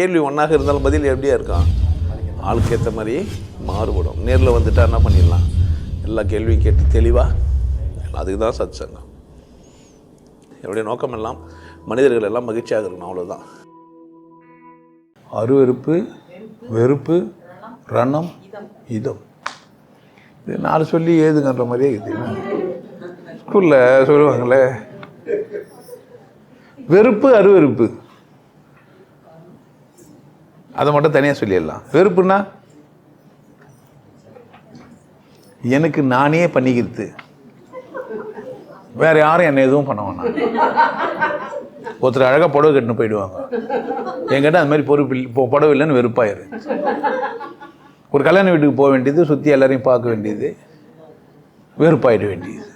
கேள்வி ஒன்றாக இருந்தாலும் பதில் எப்படியா இருக்கான் ஆளுக்கு ஏற்ற மாதிரி மாறுபடும். நேரில் வந்துட்டா என்ன பண்ணிடலாம்? எல்லா கேள்வியும் கேட்டு தெளிவாக அதுக்கு தான் சத் சங்கம் என்னுடைய நோக்கம் எல்லாம் மனிதர்கள் எல்லாம் மகிழ்ச்சியாக இருக்கணும் அவ்வளோதான் அருவெறுப்பு வெறுப்பு ரணம் இதம். இது நாலு சொல்லி ஏதுங்கன்ற மாதிரியே இருக்குது. ஸ்கூலில் சொல்லுவாங்களே வெறுப்பு அருவெறுப்பு. அதை மட்டும் தனியாக சொல்லிடலாம். வெறுப்புன்னா? எனக்கு நானே பண்ணிக்கிறது. வேற யாரும் என்ன எதுவும் பண்ண வேணாம். ஒருத்தர் அழகாக புடவை கட்டுன்னு போயிடுவாங்க. என்கிட்ட அந்த மாதிரி பொறுப்பு இல்லை இப்போ புடவை இல்லைன்னு வெறுப்பாயிரு. ஒரு கல்யாண வீட்டுக்கு போக வேண்டியது சுற்றி எல்லாரையும் பார்க்க வேண்டியது வெறுப்பாயிட வேண்டியது.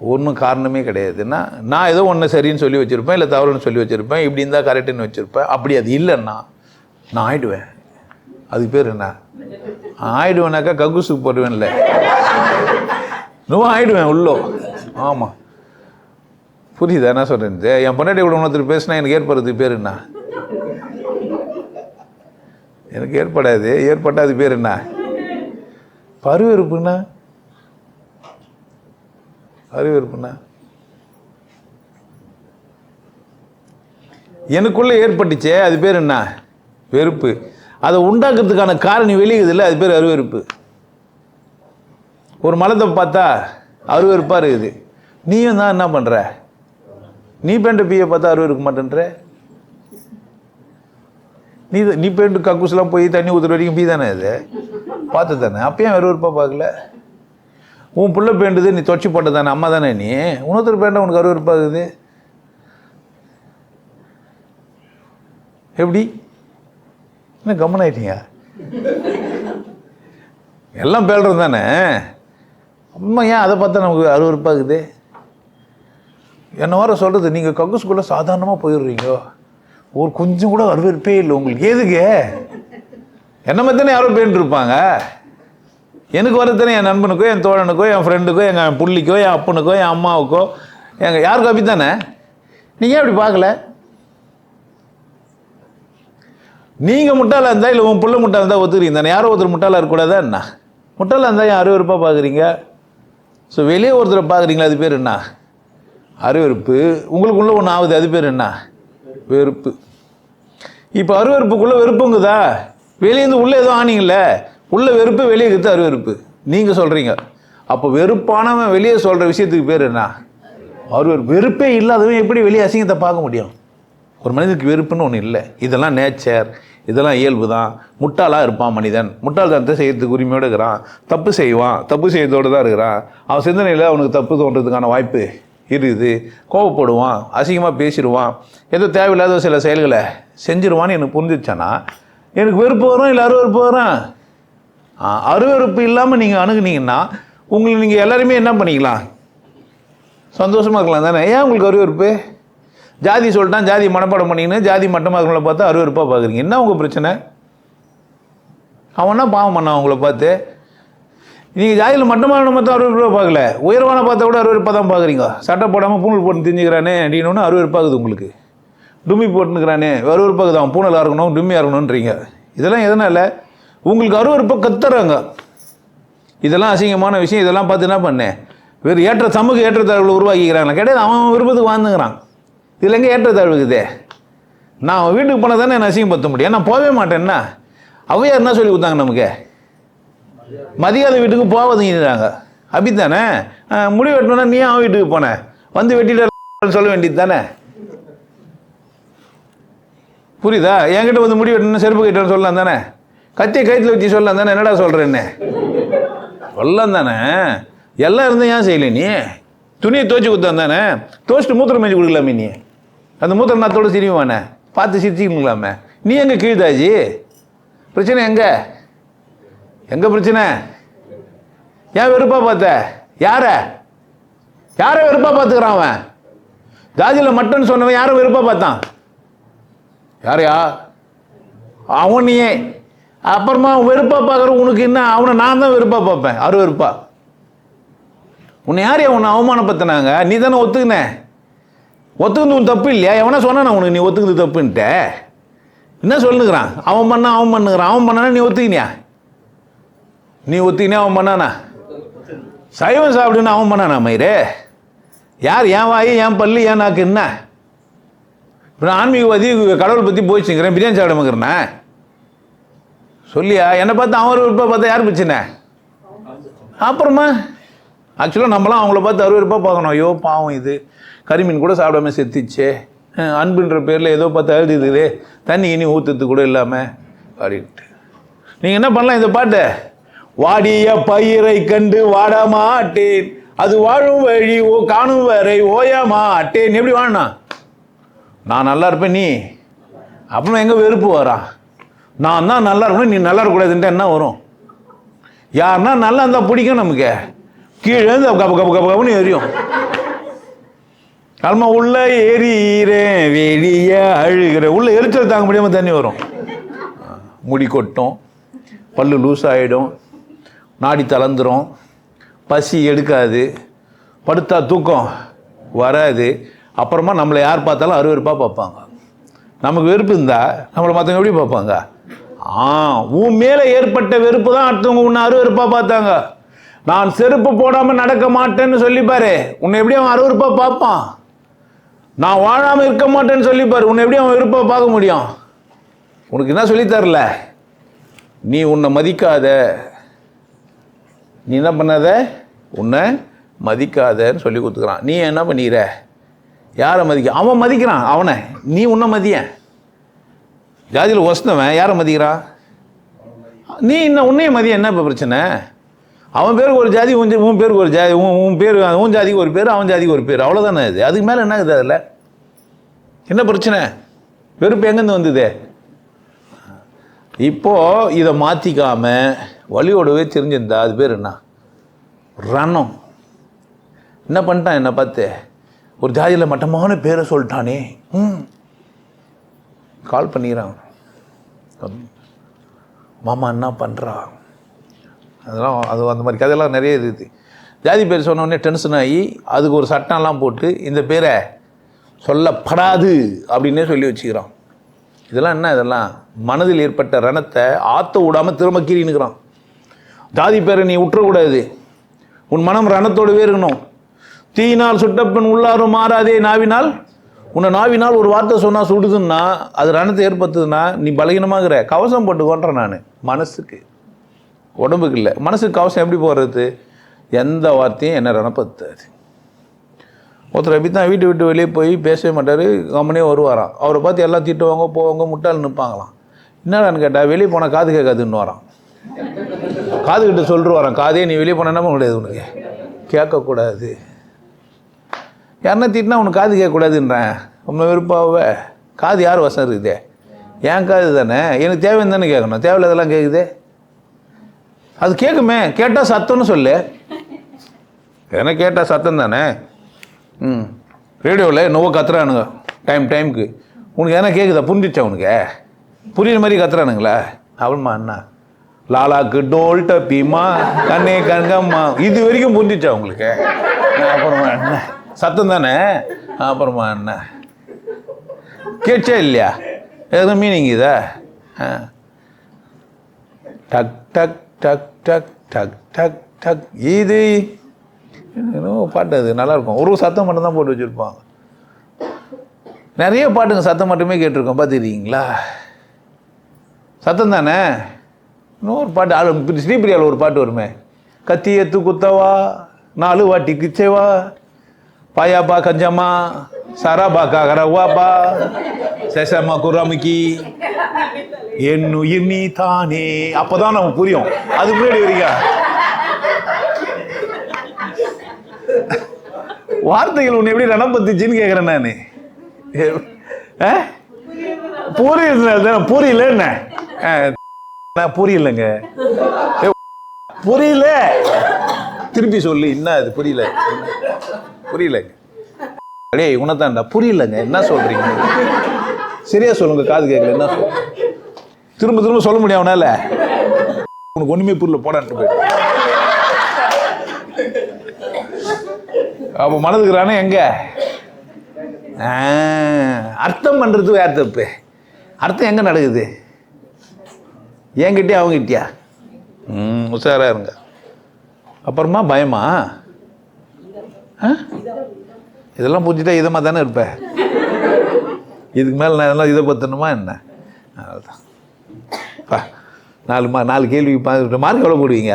ஒன்றும் காரணமே கிடையாதுன்னா நான் ஏதோ ஒன்று சரின்னு சொல்லி வச்சுருப்பேன் இல்லை தவறுன்னு சொல்லி வச்சுருப்பேன் இப்படி இருந்தால் கரெக்டுன்னு வச்சுருப்பேன். அப்படி அது இல்லைன்னா நான் ஆயிடுவேன். அதுக்கு பேர் என்ன? ஆயிடுவேனாக்கா கக்கூசுக்கு போடுவேன்ல. இன்னும் ஆயிடுவேன் உள்ளோ. ஆமாம் புரியுதா? என்ன சொல்கிறேன் என் பொன்னாட்டி கூட ஒருத்தர் பேசினா எனக்கு ஏற்படுறதுக்கு பேர் என்ன? எனக்கு ஏற்படாது. ஏற்பட்டால் அது பேர் என்ன? பருவெறுப்புன்னா பருவெறுப்புன்னா எனக்குள்ளே ஏற்பட்டுச்சே அது பேர் என்ன? வெறுப்பு. அதை உண்டாக்குறதுக்கான காரணம் வெளியுதில்ல அது பேர் அருவெறுப்பு ஒரு மலத்தை பார்த்தா அருவெறுப்பாக இருக்குது. நீயும் தான் என்ன பண்ணுற நீ பேண்ட பியை பார்த்தா அருவெறுக்க மாட்டேன்ற? நீ நீ பேண்ட் கக்கூஸ்லாம் போய் தண்ணி ஊற்றுற வரைக்கும் பீ தானே இது பார்த்து தானே. அப்பயும் அருவெறுப்பாக பார்க்கல? உன் பிள்ளை பேண்டுது நீ தொச்சி போட்ட தானே அம்மா தானே நீ? இன்னொருத்தர் பேண்ட உனக்கு அருவெறுப்பாகுது எப்படி? என்ன கம்மன் ஆயிட்டீங்க எல்லாம் பேல்றது தானே? அம்மா ஏன் அதை பார்த்தா நமக்கு அருவறுப்பாகுது என்ன வர சொல்கிறது நீங்கள் கக்கூஸ்குள்ளே சாதாரணமாக போயிடுறீங்க. ஒரு கொஞ்சம் கூட அருவருப்பே இல்லை உங்களுக்கு. எதுக்கு? என்ன மாதிரி யாரோ பேன்ட்டு இருப்பாங்க எனக்கு வரத்தானே என் நண்பனுக்கோ என் தோழனுக்கோ என் ஃப்ரெண்டுக்கோ எங்கள் புள்ளிக்கோ என் அப்பனுக்கோ என் அம்மாவுக்கோ எங்கள் யாருக்கும் அப்படி தானே நீங்கள் ஏன் அப்படி பார்க்கல? நீங்கள் முட்டாளாக இருந்தால் இல்லை உன் புள்ள முட்டாக இருந்தால் ஒத்துக்கிறீங்க தானே? யாரோ ஒருத்தர் முட்டாளாக இருக்கக்கூடாதா என்ன? முட்டாளாக இருந்தால் ஏன் அருவருப்பாக பார்க்குறீங்க ஸோ வெளியே ஒருத்தரை பார்க்குறீங்களா அது பேர் என்ன? அருவருப்பு உங்களுக்குள்ளே ஒன்று ஆகுது அது பேர் என்ன? வெறுப்பு. இப்போ அருவருப்புக்குள்ளே வெறுப்புங்குதா? வெளியேருந்து உள்ளே எதுவும் ஆனீங்கல்ல? உள்ள வெறுப்பு வெளியே இருக்குது அருவருப்பு நீங்கள் சொல்கிறீங்க அப்போ வெறுப்பானவன் வெளியே சொல்கிற விஷயத்துக்கு பேர் என்ன? அருவருப்பு வெறுப்பே இல்லாதவன் எப்படி வெளியே அசிங்கத்தை பார்க்க முடியும்? ஒரு மனிதனுக்கு வெறுப்புன்னு ஒன்று இல்லை. இதெல்லாம் நேச்சர் இதெல்லாம் இயல்பு தான் முட்டாளாக இருப்பான் மனிதன். முட்டாள்தனத்தை செய்யறதுக்கு உரிமையோடு இருக்கிறான். தப்பு செய்வான். தப்பு செய்யறதோடு தான் இருக்கிறான். அவன் சிந்தனையில் அவனுக்கு தப்பு தோன்றதுக்கான வாய்ப்பு இருக்குது. கோபப்படுவான் அசிங்கமாக பேசிடுவான். ஏதோ தேவையில்லாத சில செயல்களை செஞ்சிருவான்னு எனக்கு புரிஞ்சிச்சானா எனக்கு வெறுப்பு வரும் இல்லை அருவருப்பு வரும்? அருவறுப்பு அருவருப்பு இல்லாமல் நீங்கள் அணுகுனீங்கன்னா உங்களை நீங்கள் எல்லாருமே என்ன பண்ணிக்கலாம்? சந்தோஷமாக இருக்கலாம் தானே? ஏன் உங்களுக்கு அருவறுப்பு ஜாதி சொல்லிட்டான் ஜாதி மனப்பாடம் பண்ணிக்கின்னு ஜாதி மட்டமாக இருக்கவங்கள பார்த்தா அருவருப்பாக பார்க்குறீங்க. என்ன உங்கள் பிரச்சனை? அவன் பாவம் பண்ணான் உங்களை பார்த்து? நீங்கள் ஜாதியில் மட்டமான பார்த்தா அருவருப்பாக பார்க்கல. உயர்வான பார்த்தா கூட அருவருப்பாக தான் பார்க்குறீங்க. சட்டை போடாமல் பூணல் போட்டு தெரிஞ்சுக்கிறானே அப்படின்னு அருவருப்பாகுது உங்களுக்கு. டும்மி போட்டுனுக்கிறானே அருவருப்பாகுது அவன் பூனலாக இருக்கணும் டும்மியாக இருக்கணுன்றீங்க இதெல்லாம் எதனால் உங்களுக்கு அருவருப்பை கத்துறாங்க. இதெல்லாம் அசிங்கமான விஷயம். இதெல்லாம் பார்த்து என்ன பண்ணேன் வேறு ஏற்ற சமூக ஏற்றத்தாழ்வுகளை உருவாக்கிக்கிறாங்களா கிடையாது அவன் விருப்பத்துக்கு வாழ்ந்துங்கிறான் இதில் எங்கே ஏற்றத்தாழ்வு இருக்குதே? நான் அவன் வீட்டுக்கு போனால் தானே என்ன அசிங்கப்படுத்த முடியும். நான் போகவே மாட்டேன்னா அவையார் என்ன சொல்லி கொடுத்தாங்க நமக்கு? மதியாத வீட்டுக்கு போவதுங்கிறாங்க அப்படி தானே முடி வெட்டணும்னா நீ அவன் வீட்டுக்கு போன? வந்து வெட்டிட்டு சொல்ல வேண்டியது தானே? புரியுதா? என்கிட்ட வந்து முடி வெட்டணும் செருப்பு கட்டணும் சொல்லலாம் தானே? கத்தியை கைத்தில் வச்சு சொல்லலாம் தானே? என்னடா சொல்கிறேன்னு சொல்லலாம் தானே? எல்லாம் இருந்தும் ஏன் செய்யல நீ? துணியை துவச்சி கொடுத்தான் தானே? துவைச்சிட்டு மூத்திரம் மேய்ச்சி கொடுக்கலாமே நீ? அந்த மூத்த நாத்தோட சிரிவானே பார்த்து சிரிச்சுக்கலாமே நீ எங்கே கீழ்தாஜி? பிரச்சனை எங்கே? எங்கே பிரச்சனை? ஏன் வெறுப்பாக பார்த்த? யார? யாரை வெறுப்பாக பார்த்துக்கிறான் அவன்? ஜாதியில் மட்டன் சொன்னவன் யாரை வெறுப்பாக பார்த்தான்? யாரையா? அவனையே. அப்புறமா வெறுப்பாக பார்க்குற உனக்கு என்ன? அவனை நான் தான் வெறுப்பாக பார்ப்பேன். அரு வெறுப்பா உன்னை யார் உன்னை அவமானப்படுத்தினாங்க? நீ தானே ஒத்துக்கின? ஒத்துக்கிறது உன் தப்பு இல்லையா? எவனா சொன்னா உனக்கு நீ ஒத்துக்கிறது தப்புன்ட்ட. என்ன சொல்லுங்கிறான் அவன் பண்ணா அவன் பண்ணுங்கிறான் அவன் பண்ணானா நீ ஒத்துக்கினியா? நீ ஒத்துக்கினியா? அவன் பண்ணானா? சைவம் சாப்பிடுன்னு அவன் பண்ணானா மயிரே? யார் என் வாய் என் பல்லு என் நாக்கு என்ன? இப்போ நான் ஆன்மீகவாதி கடவுள் பற்றி போயிடுச்சுங்கிறேன். பிரியாணி சாப்பிடமாங்கிறேண்ணே சொல்லியா? என்னை பார்த்து அவன் விருப்பா பார்த்தா யார் பிரச்சனை? அப்புறமா? ஆக்சுவலாக நம்மளாம் அவங்கள பார்த்து அறுவருப்பாக பார்க்கணும். ஐயோ பாவம் இது. கரிமீன் கூட சாப்பிடாம செத்துச்சே. அன்புன்ற பேரில் ஏதோ பார்த்து அழுதுதே தண்ணி இனி ஊற்றுறது கூட இல்லாமல் அப்படின்ட்டு நீங்கள் என்ன பண்ணலாம் இந்த பாட்டை? வாடிய பயிரை கண்டு வாட மாட்டேன். அது வாழும் வழி ஓ காணும் வரை ஓய மாட்டேன். எப்படி வாழணும் நான் நல்லா இருப்பேன் நீ? அப்புறம் எங்கே வெறுப்பு வரான் நான் தான் நல்லா இருக்கணும் நீ நல்லா இருக்கக்கூடாதுன்ட்டு என்ன வரும்? யாருன்னா நல்லா இருந்தால் பிடிக்கும் நமக்கு. கீழே இருந்து கப்பு கப்பு கப்பு கப்புன்னு எரியும். நம்ம உள்ள எரியிறேன் வெளிய அழுகிறேன் உள்ள எரிச்சல் தாங்க முடியாமல் தண்ணி வரும். முடி கொட்டும் பல்லு லூஸ் ஆகிடும் நாடி தளர்ந்துடும் பசி எடுக்காது. படுத்தா தூக்கம் வராது. அப்புறமா நம்மளை யார் பார்த்தாலும் அருவருப்பாக பார்ப்பாங்க. நமக்கு வெறுப்பு இருந்தா நம்மளை மற்றவங்க எப்படி பார்ப்பாங்க? ஆ உன் மேலே ஏற்பட்ட வெறுப்பு தான் அடுத்தவங்க உன்னை அருவருப்பாக பார்த்தாங்க. நான் செருப்பு போடாமல் நடக்க மாட்டேன்னு சொல்லிப்பாரு உன்னை எப்படி அவன் அருவருப்பாக பார்ப்பான்? நான் வாழாமல் இருக்க மாட்டேன்னு சொல்லிப்பார். உன்னை எப்படி அவன் விருப்பம் பார்க்க முடியும்? உனக்கு என்ன சொல்லித் தரல? நீ உன்னை மதிக்காத. நீ என்ன பண்ணாத? உன்னை மதிக்காதன்னு சொல்லி கொடுத்துக்கிறான். நீ என்ன பண்ணிக்கிற யாரை மதிக்க? அவன் மதிக்கிறான் அவனை. நீ உன்னை மதிய. ஜாதியில் ஒசினவன் யாரை மதிக்கிறான் நீ இன்னும் உன்னையும் மதியம் என்ன இப்போ பிரச்சனை? அவன் பேருக்கு ஒரு ஜாதி உன் உன் பேருக்கு ஒரு ஜாதி உன் உன் பேர் உன் ஜாதிக்கு ஒரு பேர் அவன் ஜாதிக்கு ஒரு பேர். அவ்வளோதானே இது? அதுக்கு மேலே என்ன இது அதில்? என்ன பிரச்சனை? வெறுப்பு எங்கேருந்து வந்தது? இப்போ இதை மாற்றிக்காமல் வழியோடவே தெரிஞ்சிருந்தா அது பேர் என்ன? ரணம். என்ன பண்ணிட்டான் என்னை பார்த்து? ஒரு ஜாதியில் மட்டமான பேரை சொல்லிட்டானே. ம். கால் பண்ணிக்கிறான். மாமா என்ன பண்ணுறா அதெல்லாம் அது அந்த மாதிரி கதையெல்லாம் நிறைய இருக்குது. ஜாதி பேர் சொன்னோடனே டென்ஷன் ஆகி அதுக்கு ஒரு சட்டம்லாம் போட்டு இந்த பேரை சொல்லப்படாது அப்படின்னே சொல்லி வச்சுக்கிறான். இதெல்லாம் என்ன இதெல்லாம்? மனதில் ஏற்பட்ட ரணத்தை ஆற்ற விடாமல் திரும்ப கீறினுக்கிறான் ஜாதி பேரை நீ விட்டுறக்கூடாது உன் மனம் ரணத்தோடவே இருக்கணும். தீயினால் சுட்டப்பன் உள்ளாரும் மாறாதே நாவினால். உன்னை நாவினால் ஒரு வார்த்தை சொன்னால் சுடுதுன்னா அது ரணத்தை ஏற்படுத்துதுன்னா நீ பலகீனமாகிற. கவசம் போட்டுக்கோன்றேன் நான். மனசுக்கு. உடம்புக்கு இல்லை. மனசுக்கு கவசம் எப்படி போடுறது? எந்த வார்த்தையும் என்ன ரணப்படுத்தாது. ஒருத்தர் எப்படி தான் வீட்டு விட்டு வெளியே போய் பேசவே மாட்டார். கம்மனே வருவாராம். அவரை பார்த்து எல்லாம் திட்டுவாங்க போவாங்க முட்டாள் நிற்பாங்களாம். என்னடான்னு கேட்டால் வெளியே போனால் காது கேட்காதுன்னு வரான் காது கிட்ட சொல்லிட்டு வரான் காதே நீ வெளியே போன என்ன பண்ண முடியாது உனக்கு கேட்கக்கூடாது. யாருன்னா திட்டினா உனக்கு காது கேட்கக்கூடாதுன்றேன். ரொம்ப விருப்பாவே காது யார் வசம் இருக்குதே? என் காது தானே? எனக்கு தேவைன்னு தானே கேட்கணும். தேவையில்லாதெல்லாம் கேட்குதே? அது கேட்குமே. கேட்டால் சத்தம்னு சொல்லு. ஏன்னா கேட்டால் சத்தம் தானே? ம். ரேடியோவில் என்னவோ கத்துறானுங்க. டைம் டைமுக்கு உனக்கு எதனா கேட்குதா புரிஞ்சிச்சா உனக்கு? புரியுற மாதிரி கத்துறானுங்களா. அவள்மா அண்ணா. லாலாக்கு டோல் டப்பிமா கண்ணே கண்கம்மா இது வரைக்கும் புரிஞ்சிச்சா உங்களுக்கு? அப்புறமா என்ன? சத்தம் தானே? அப்புறமா என்ன? கேட்சா இல்லையா? எதுவும் மீனிங் இதா? ஆ. டக் டக் டக் டக் டக் டக் டக். இது என்னமோ பாட்டு அது நல்லாயிருக்கும். ஒரு சத்தம் மட்டும் தான் போட்டு வச்சுருப்பாங்க. நிறைய பாட்டுங்க சத்தம் மட்டுமே கேட்டிருக்கோம் பார்த்துருக்கீங்களா? சத்தம் தானே? இன்னொரு பாட்டு ஆளு ஸ்ரீபிரியாவில் ஒரு பாட்டு வருமே. கத்தி எத்து குத்தவா நாலு வாட்டி கிச்சேவா பாயாப்பா கஞ்சம்மா சராபா காகரவாபா சேசம்மா குராமுக்கி என் உயிர் நீ தானே. அப்போதான் நமக்கு புரியும். அது முன்னாடி வரீங்க வார்த்தைகள் உன்னை எப்படி நடப்பத்துச்சின்னு கேட்குறேன் நான். புரியல புரியல என்ன? ஆ, நான் புரியலங்க. புரியல. திருப்பி சொல்லு என்ன அது புரியல. புரியலங்க. அடே உனதான்டா புரியலங்க. என்ன சொல்றீங்க? சரியா சொல்லுங்க காது கேட்கல என்ன சொல்? திரும்ப திரும்ப சொல்ல முடியும் உன்னால? உனக்கு ஒண்ணுமே புரியல போடான்ட்டு போயிடு. அப்போ மனதுக்குறானே எங்க? அர்த்தம் பண்ணுறது வேறு தப்பு அர்த்தம் எங்கே நடக்குது? என்கிட்டயா அவங்ககிட்டயா ம் உஷாராக இருங்க. அப்புறமா பயமா? ஆ? இதெல்லாம் புரிஞ்சுட்டா இதமாக தானே இருப்பேன் இதுக்கு மேலே நான் இதெல்லாம் இதை பற்றணுமா என்ன? அவ்வளோதான் பா நாலு மா நாலு கேள்வி பார்த்துட்டு மார்க் எவ்வளோ போடுவீங்க?